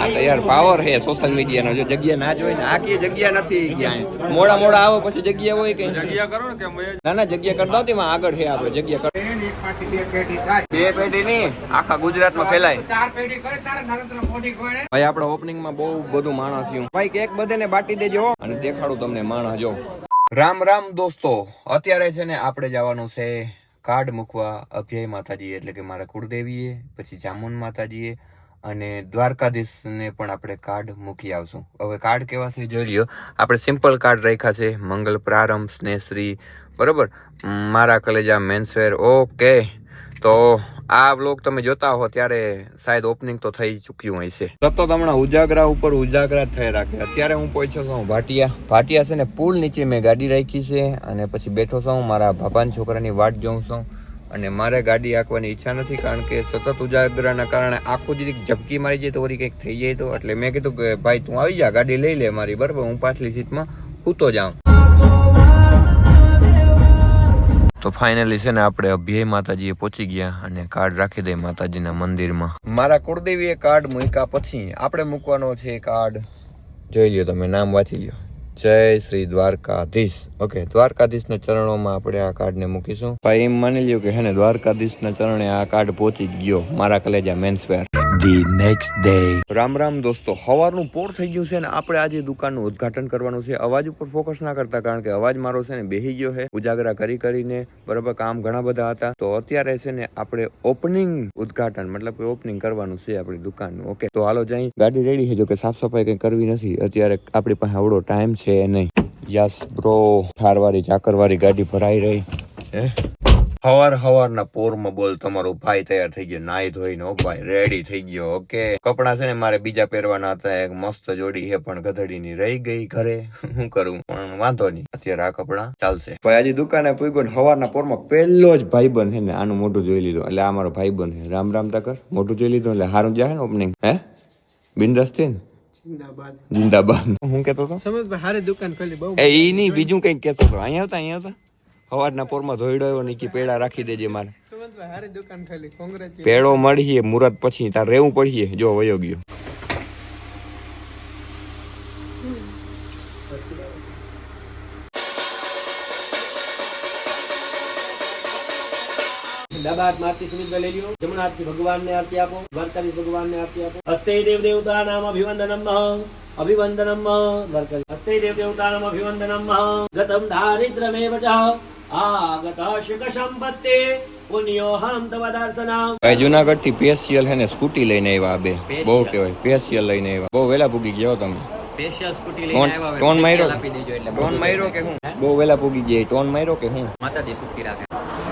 હા તો યાર પાવર હે સોશિયલ મીડિયાનો જો જગ્યા ના જોઈ ને આ કે જગ્યા નથી ક્યાંય મોડા મોડા આવો પછી જગ્યા હોય કે જગ્યા કરો ને કે ના ના જગ્યા કરતા હતી માં આગળ છે આપણે જગ્યા કર બે પેઢી થાય. ની આખા ગુજરાતમાં ફેલાય. ચાર પેઢી કરે તારે નરેન્દ્ર મોદી કોણે ભાઈ આપણા ઓપનિંગમાં બહુ બધું માણસ થયું. ભાઈ કેક બધેને બાટી દેજો અને દેખાડું તમને માણસ જો. રામ રામ દોસ્તો અત્યારે છે ને આપણે જવાનું છે કાર્ડ મૂકવા અભ્યય માતાજી એટલે કે મારા કુળદેવીએ પછી જામુન માતાજીએ અને દ્વારકાધીશને પણ આપણે કાર્ડ મૂકી આવશું. હવે કાર્ડ કેવા છે જોઈ લ્યો. આપણે સિમ્પલ કાર્ડ રાખ્યા છે. મંગલ પ્રારંભ, સ્નેહશ્રી, બરોબર? મારા કલેજા મેન્સવેર ઓકે તો આ વ્લોગ તમે જોતા હો ત્યારે શાયદ ઓપનિંગ તો થઈ ચૂક્યું હશે તો હમણાં ઉજાગરા ઉપર ઉજાગરા થઈ રાખે અત્યારે હું પહોંચ્યો છું ભાટિયા. ભાટિયા છે ને પુલ નીચે મેં ગાડી રાખી છે અને પછી બેઠો છું મારા બાપાના છોકરાની વાટ જોઉં છું. અને મારે ગાડી આંકવાની ઈચ્છા નથી, કારણ કે સતત ઉજાગરાના કારણે આખું જ ઝપકી મારી જાય તો વળી કંઈક થઈ જાય તો. એટલે મેં કીધું કે, ભાઈ, તું આવી જા, ગાડી લઈ લે મારી, બરાબર? હું પાછલી સીટમાં સૂતો જાઉં. તો ફાઇનલી છે ને, આપણે અભ્યય માતાજીએ પહોંચી ગયા અને કાર્ડ રાખી દઈ માતાજીના મંદિરમાં. મારા કુળદેવીએ કાર્ડ મૂક્યા પછી, આપણે મૂકવાનો છે કાર્ડ જોઈ લ્યો તમે, નામ વાંચી લ્યો. જય શ્રી દ્વારકાધીશ. ઓકે દ્વારકાધીશના ચરણોમાં આપણે આ કાર્ડને મૂકીશું. ભાઈ એમ માની લ્યો કે હે ને દ્વારકાધીશના ચરણે આ કાર્ડ પહોંચી જ ગયો મારા કલેજા menswear the next day Ram Ram દોસ્તો સવારનું પોર થઈ ગયું છે ને આપણે આજે દુકાનનું ઉદ્ઘાટન કરવાનું છે. અવાજ ઉપર ફોકસ ના કરતા કારણ કે અવાજ મારો છે ને બેહી ગયો છે. ઉજાગરા કરી કરીને બરાબર કામ ઘણા બધા હતા. તો અત્યારે છે ને આપણે ઓપનિંગ ઉદ્ઘાટન મતલબ કે ઓપનિંગ કરવાનું છે આપણી દુકાનનું. ઓકે તો હાલો જઈ ગાડી રેડી છે જો કે સાફ સફાઈ કઈ કરવી નથી. અત્યારે આપણી પાસે આવડો ટાઈમ છે. નહીં. યસ બ્રો થારવાળી ચાકરવારી ગાડી ભરાઈ રહી. હે? હવાર હવારના પોરમાં બોલ, તમારો ભાઈ તૈયાર થઈ ગયો. નાઈ ધોઈને ઓ ભાઈ રેડી થઈ ગયો ઓકે કપડા છે ને મારે બીજા પહેરવાના હતા. એક મસ્ત જોડી છે, પણ ગધડીની રહી ગઈ ઘરે. હું કરું? પણ વાંધો નહીં. અત્યારે આ કપડા ચાલશે. ભાઈ, આજે દુકાને પૂગ્યો ને હવારના પોરમાં પહેલો જ ભાઈબંધ છે ને, આનું મોઢું જોઈ લીધું. એટલે આ મારો બન છે. રામ રામ તકર, મોઢું જોઈ લીધું, એટલે હારું જાય ને ઓપનિંગ હે? બિંદાસ છે ને? જિંદાબાદ. જિંદાબાદ. હું કેતો હતો સમજ હારી દુકાન ખોલી બહુ એ ઈ નહીં બીજું કંઈક કેતો હતો અહીંયા આવતા અહીંયા આવતા? હવારના પોરમાં ધોઈડો આવ્યો નીકી પેડા રાખી દેજે મારે. સમજ હારી દુકાન ખોલી કોંગ્રેસ પેડો મળીએ મુરત પછી તાર રહેવું પડીએ જો વયો ગયો. ડાબા હાથ આરતી સુમિતભાઈ લઈ લ્યો. જમણા હાથથી ભગવાનને આરતી આપો દ્વારકાધીશ ભગવાનને આરતી આપો. હસ્તે દેવ દેવતા નામ. અભિવંદનમ અભિવંદનમ દ્વારકાધીશ. હસ્તે દેવ દેવતા નામ. અભિવંદનમ ગતમ દારિદ્રમેવ ચ આગત શુક સંપત્તિ જુનાગઢથી પેશિયલ હે ને સ્કૂટી લઈને આવ્યા બે. બહુ કહેવાય પેશિયલ લઈને આવ્યા. બહુ વેલા પૂગી ગયો તમે. સ્પેશિયલ સ્કૂટી ટોન લઈને આવ્યા ટોન માર્યો? આપી દેજો એટલે. ટોન માર્યો કે હું? બહુ વેલા પૂગી ગયા ટોન માર્યો કે હું? માતાજી સુખી રાખે.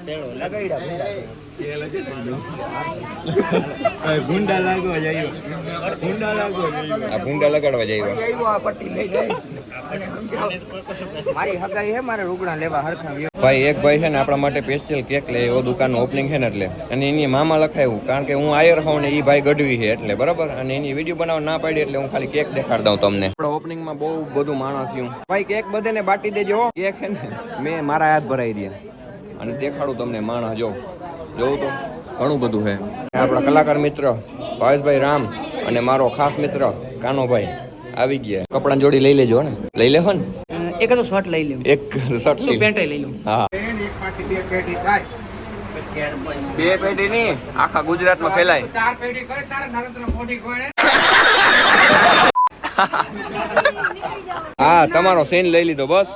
છે ને આપણા માટે સ્પેશિયલ કેક લે, એવો દુકાન ઓપનિંગ છે ને એટલે. અને એની મામા લખાયું, કારણ કે હું આયર હોઉં ને એ ભાઈ ગઢવી છે એટલે, બરાબર? અને એની વીડિયો બનાવવા ના પાડી એટલે હું ખાલી કેક દેખાડ દઉં તમને. ઓપનિંગ ઓપનિંગમાં બહુ બધું માણસ ભાઈ કેક બધેને બાટી દેજો. કેક છે ને, મેં મારા હાથ ભરાઈ રહ્યા. અને દેખાડું તમને માણસ જો. જોવું તો ઘણું બધું છે. આપણા કલાકાર મિત્ર ભાવેશભાઈ રામ અને મારો ખાસ મિત્ર કાનોભાઈ આવી ગયા. કપડાં જોડી લઈ લેજો ને. લઈ લેવો ને? એક તો શર્ટ લઈ લઉં. એક શર્ટ પેન્ટ લઈ લઉં? હા. બે પેઢી ની આખા ગુજરાતમાં ફેલાય. ચાર પેઢી કરે તારે નરેન્દ્ર મોદી કોણે હા તમારો સીન લઈ લીધો બસ.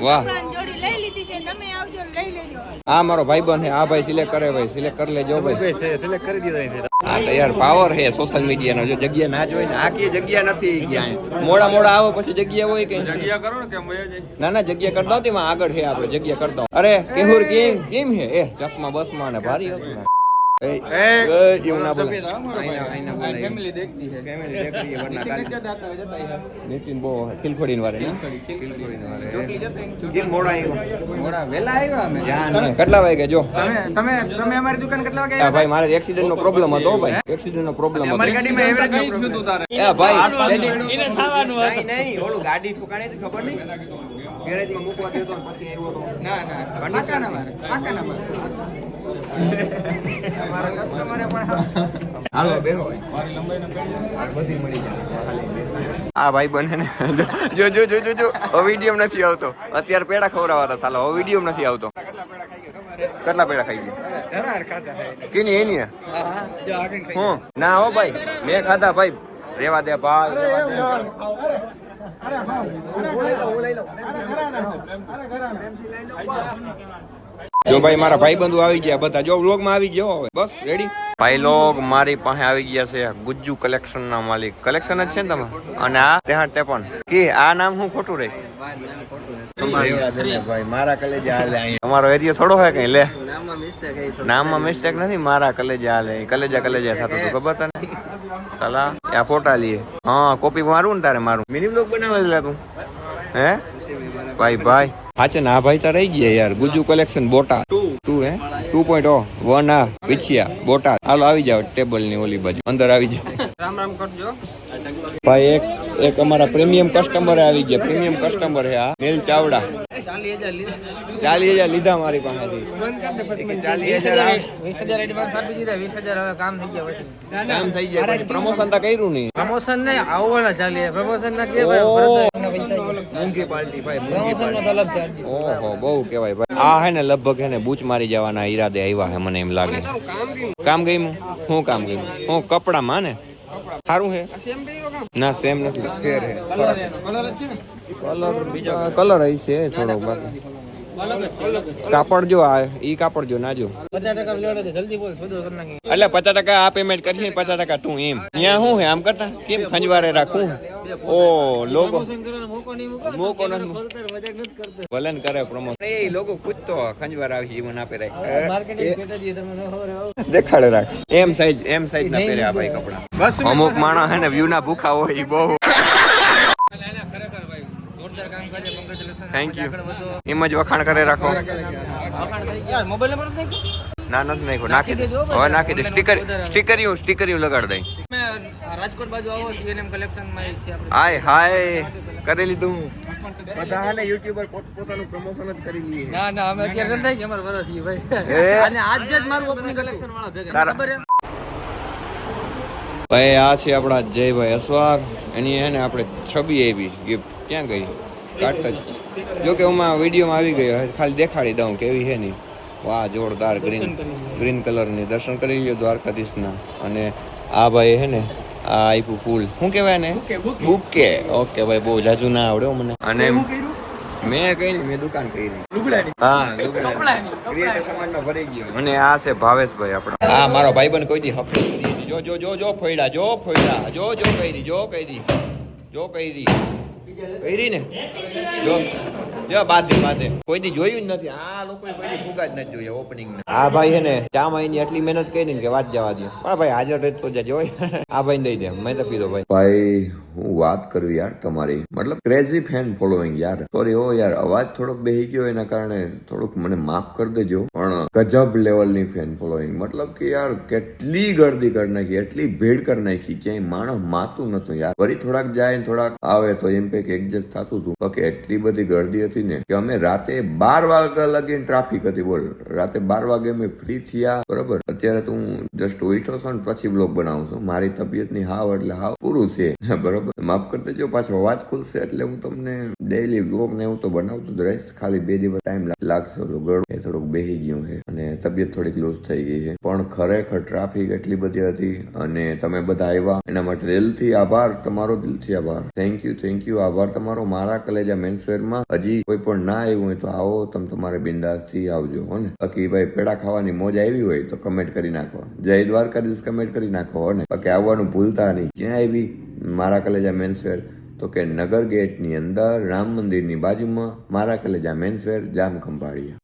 વાહ. વાહ જોડી લઈ લીધી છે તમે આવજો ને લઈ લેજો. આ મારો ભાઈબંધ છે આ ભાઈ સિલેક્ટ કરે ભાઈ સિલેક્ટ કરી લેજો ભાઈ. સિલેક્ટ કરી દીધા હા તો યાર પાવર હે સોશિયલ મીડિયાનો જો જગ્યા ના જોઈ ને આ કે જગ્યા નથી ક્યાં મોડા મોડા આવો પછી જગ્યા હોય કે જગ્યા કરો ને કે ના ના જગ્યા કરતા હતી માં આગળ હે આપણે જગ્યા કરતા અરે કેહુર કિંગ કેમ હે એ ચશ્મા બસમાં ને ભારી હતું. નીતિન દુકાન કેટલા ભાઈ મારે એક્સિડન્ટ નો પ્રોબ્લેમ હતો ભાઈ. એક્સિડન્ટ નો પ્રોબ્લેમ હતો. ગાડીમાં ગાડી ઠોકાણી ખબર નહીં? ગેરેજમાં મૂકવા દેતો પછી આવ્યો ના ના. અમારા કસ્ટમરે પણ હાલો. બેહો બધી મળી જાય. આ ભાઈ બને ને. જો જો જો જો જો હવે નથી આવતો. અત્યારે પેડા ખવડાવવા સાલો ઓવિડિયમ નથી આવતો. કેટલા પેડા ખાઈ ગયા? કેની એની હું? ના હો ભાઈ. મેં ખાધા ભાઈ. રેવા દે ભાઈ રેવા દે. જો ભાઈ મારા ભાઈ બંધુ આવી ગયા બધા. જો વ્લોગમાં આવી ગયો હવે. બસ રેડી ભાઈ લોગ મારી પાસે આવી ગયા છે ગુજ્જુ કલેક્શન ના માલિક. કલેક્શન જ છે ને તમે અને આ ત્યાં તે પણ. કે આ નામ હું ખોટું રે? ભાઈ મારા કલેજા હાલે તમારો એરિયો થોડો હોય કઈ? લે. નામમાં મિસ્ટેક નથી મારા કલેજા હાલે. કલેજા કલેજા થતું હતું ખબર તને? સલા આ ફોટા લઈએ. હા કોપી મારું ને તારે મારું. મિની બ્લોગ બનાવેલા તું હે? ભાઈ ભાઈ. હાચે ના ભાઈ તાર રહી ગયા યાર. ગુજુ કલેક્શન બોટા ટુ હે? ટુ પોઈન્ટ ઓ વન આ વિછિયા બોટા હાલો આવી જાવ ટેબલની ઓલી બાજુ. અંદર આવી જાવ રામ રામ કરજો. ભાઈ એક એક અમારા પ્રીમિયમ કસ્ટમર આવી ગયા. પ્રીમિયમ કસ્ટમર હે આ. નીલ ચાવડા. ચાલી હજાર લીધા. મારી પાસેથી. ચાલીસ હજાર વીસ હજાર એડવાન્સ આપી દીધા. વીસ હજાર હવે કામ થઈ ગયા કામ થઈ જાય પ્રમોશન તો કર્યું નહીં. પ્રમોશન નહીં આવવાના ચાલી પ્રમોશન ના કે ભાઈ ઓહો બહુ ભાઈ. આ હે ને લગભગ હે ને બૂચ મારી જવાના ઈરાદે આવ્યા હે મને એમ લાગે. કામ ગયું? હું કામ ગયું? હું કપડામાં ને? સારું હે? ના સેમ નથી. ફેર હે કલર જ કલર બીજા કલર હઈ છે થોડો બાકી. કાપડ જો આ ઈ કાપડ જો ના જો. પચાસ ટકા લેવડે જલ્દી બોલ સોદો કરી નાખી એટલે પચાસ ટકા આ પેમેન્ટ કરી પચાસ ટકા તું એમ. ત્યાં શું હે? આમ કરતા? કેમ ખંજવારે રાખું ઓ લોકો. મોકો ભલે કરે પ્રમોશન એ લોકો પૂછતો ખંજવાર આવી ઈ મને આપે રાખ. માર્કેટિંગ સ્ટ્રેટેજી તમને ન દેખાડે રાખ. એમ સાઈઝ એમ સાઈઝ ના પહેર્યા ભાઈ કપડા. અમુક માણસ હે ને વ્યૂ ના ભૂખા હોય ઈ બહુ ખરેખર ભાઈ જોરદાર કામ કરે કોંગ્રેચ્યુલેશન થેન્ક યુ એમ જ વખાણ કરે રાખો. ના નથી નાખ્યો. નાખી દે. હવે નાખી દે. સ્ટીકર સ્ટીકરિયું સ્ટીકરિયું લગાડ દઈ. રાજકોટ બાજુ આવો સીએનએમ કલેક્શનમાં છે આપણે. હાય હાય. કરી લીધું. બધા યુટ્યુબર પોતાનું પ્રમોશન જ કરી લઈએ. ના ના અમે અત્યારે નથી કે અમારે વરસ ઈ ભાઈ. અને આજ જ મારું ઓપનિંગ કલેક્શન વાળા ભેગા. ખબર ભાઈ આ છે આપણા જયભાઈ અસ્વાગ એની એને આપણે છબી આવી ગિફ્ટ ક્યાં ગઈ? કાઢતા જ. જો કે હું વિડીયોમાં આવી ગયો ખાલી દેખાડી દઉં કેવી છે નહીં. વાહ જોરદાર ગ્રીન ગ્રીન કલરની. દર્શન કરી લ્યો દ્વારકાધીશના. અને આ ભાઈ હે ને આ આપ્યું ફૂલ. શું કહેવાય ને બુકે ઓકે ભાઈ બહુ જાજુ ના આવડ્યો મને. અને મેં કઈ નહીં મેં દુકાન કરી હા. અને આ છે ભાવેશભાઈ આપણા. આ મારો ભાઈબંધ કોઈ દી હપ્તો કરી જો જો જો જો જો ફોયડા. જો જો કઈરી જો કઈરી જો કઈરી કઈરી ને જો જો બાધે બાધે. કોઈ દી જોયું જ નથી. આ લોકોએ કોઈ દી ફુગા જ નથી જોયા ઓપનિંગ આ ભાઈ છે ને ચા માં એની આટલી મહેનત કરી ને કે વાત જવા દો પણ ભાઈ હાજર રહે તો જજો આ ભાઈ દઈ દે. મેં તો પીધો ભાઈ. ભાઈ હું વાત કરું યાર તમારી. મતલબ ક્રેઝી ફેન ફોલોઈંગ યાર. સોરી હો યાર અવાજ થોડોક બેહી ગયો એના કારણે. થોડુંક મને માફ કરી દેજો. પણ ગજબ લેવલની ફેન ફોલોઈંગ મતલબ કે યાર કેટલી ગર્દી કરી નાખી એટલી ભીડ કરી નાખી. ક્યાંય માણસ માતું નતું યાર. વળી થોડાક જાય ને થોડાક આવે તો એમ કંઈક એડજસ્ટ થતું હતું. કે એટલી બધી ગર્દી હતી ને કે અમે રાતે બાર વાગ્યા લગીને ટ્રાફિક હતી બોલ. રાતે બાર વાગે અમે ફ્રી થયા, બરોબર? અત્યારે તો હું જસ્ટ ઉઠો છું ને પછી બ્લોગ બનાવું છું. મારી તબિયતની હાવ એટલે હાવ પૂરું છે. બરોબર? માફ કરી દેજો, પાછો અવાજ ખુલશે એટલે હું તમને ડેઈલી બ્લોગ ને એવું તો બનાવતું જ રહીશ. ખાલી બે દિવસ ટાઈમ લાગશે ગળું. એ થોડુંક બેહી ગયું છે અને તબિયત થોડીક લૂઝ થઈ ગઈ છે. પણ ખરેખર ટ્રાફિક એટલી બધી હતી અને તમે બધા આવ્યા. એના માટે દિલથી આભાર, તમારો દિલથી આભાર. થેન્ક યુ થેન્ક યુ આભાર તમારો. મારા કલેજા મેન્સવેરમાં હજી કોઈ પણ ના આવ્યું હોય તો આવો, તમે તમારે બિંદાસથી આવજો, હો ને? બાકી ભાઈ, પેડા ખાવાની મોજ આવી હોય તો કમેન્ટ કરી નાખો. જય દ્વારકાધીશ કમેન્ટ કરી નાખો, હો ને? બાકી આવવાનું ભૂલતા નહીં. ક્યાં આવી, મારા કલેજા મેન્સવેર તો કે નગર ગેટની અંદર રામ મંદિરની બાજુમાં મારા કલેજા મેન્સવેર જામ ખંભાળિયા